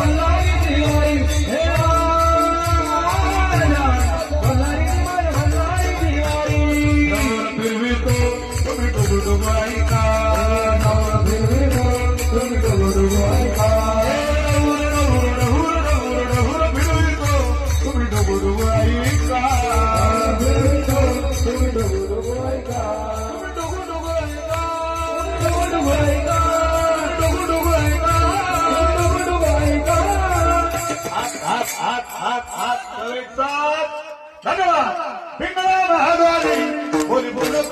வல்லாரி हात हात हात धन्यवाद पिंगळा महाद्वारी बोली बोलतो